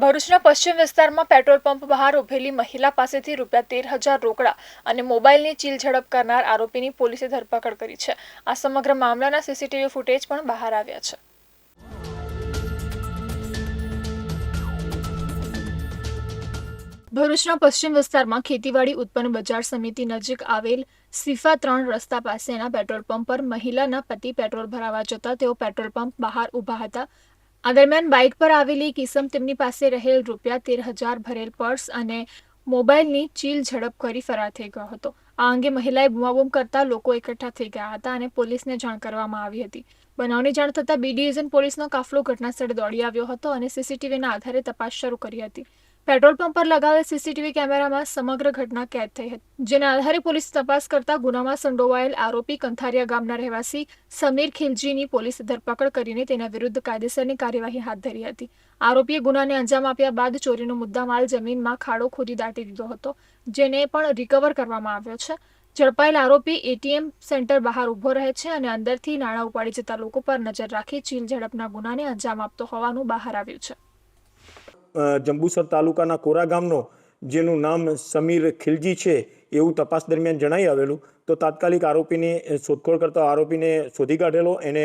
ભરૂચના પશ્ચિમ વિસ્તારમાં પેટ્રોલ પંપ બહાર ઉભેલી મહિલા પાસેથી રૂપિયા તેર હજાર રોકડા અને મોબાઈલની ચીલ ઝડપ કરનાર આરોપીની પોલીસે ધરપકડ કરી છે. આ સમગ્ર મામલાના સીસીટીવી ફૂટેજ પણ બહાર આવ્યા છે. ભરૂચના પશ્ચિમ વિસ્તારમાં ખેતીવાડી ઉત્પન્ન બજાર સમિતિ નજીક આવેલ સિફા ત્રણ રસ્તા પાસેના પેટ્રોલ પંપ પર મહિલાના પતિ પેટ્રોલ ભરાવા જતા તેઓ પેટ્રોલ પંપ બહાર ઊભા હતા. આ દરમિયાન બાઇક પર આવેલી કિસમ તેમની પાસે રહેલ રૂપિયા તેર હજાર ભરેલ પર્સ અને મોબાઈલની ચીલ ઝડપ કરી ફરાર થઈ ગયો હતો. આ અંગે મહિલાએ બુમાબુમ કરતા લોકો એકઠા થઈ ગયા હતા અને પોલીસને જાણ કરવામાં આવી હતી. બનાવની જાણ થતાં બી ડિવિઝન પોલીસનો કાફલો ઘટનાસ્થળે દોડી આવ્યો હતો અને સીસીટીવીના આધારે તપાસ શરૂ કરી હતી. પેટ્રોલ પંપ પર લગાવેલ સીસીટીવી કેમેરામાં સમગ્ર ઘટના કેદ થઈ હતી, જેના આધારે પોલીસ તપાસ કરતા ગુનામાં સંડોવાયેલ આરોપી કંથારિયા ગામના રહેવાસી સમીર ખિલજીની પોલીસે ધરપકડ કરીને તેના વિરુદ્ધ કાયદેસરની કાર્યવાહી હાથ ધરી હતી. આરોપીએ ગુનાને અંજામ આપ્યા બાદ ચોરીનો મુદ્દામાલ જમીનમાં ખાડો ખોદી દાટી દીધો હતો, જેને પણ રિકવર કરવામાં આવ્યો છે. ઝડપાયેલ આરોપી એટીએમ સેન્ટર બહાર ઊભો રહે છે અને અંદરથી નાણાં ઉપાડી જતા લોકો પર નજર રાખી ચીલ ઝડપના ગુનાને અંજામ આપતો હોવાનું બહાર આવ્યું છે. જંબુસર તાલુકાના કોરા ગામનો, જેનું નામ સમીર ખિલજી છે, એવું તપાસ દરમિયાન જણાઈ આવેલું, તો તાત્કાલિક આરોપીની શોધખોળ કરતા આરોપીને શોધી કાઢેલો, એને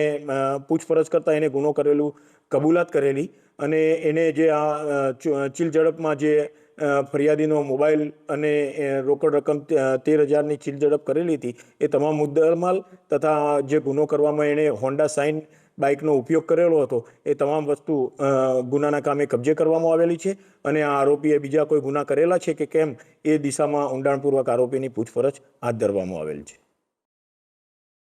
પૂછપરછ કરતાં એને ગુનો કરેલું, કબૂલાત કરેલી, અને એને જે આ ચીલ ઝડપમાં જે ફરિયાદીનો મોબાઈલ અને રોકડ રકમ તેર હજારની ચીલ ઝડપ કરેલી હતી, એ તમામ મુદ્દામાલ તથા જે ગુનો કરવામાં એણે હોન્ડા સાઇન બાઇકનો ઉપયોગ કરેલો હતો. એ તમામ વસ્તુ ગુનાના કામે કબજે કરવામાં આવેલી છે અને આ આરોપીએ બીજા કોઈ ગુના કરેલા છે કે કેમ એ દિશામાં ઊંડાણપૂર્વક આરોપીની પૂછપરછ હાથ ધરવામાં આવેલ છે.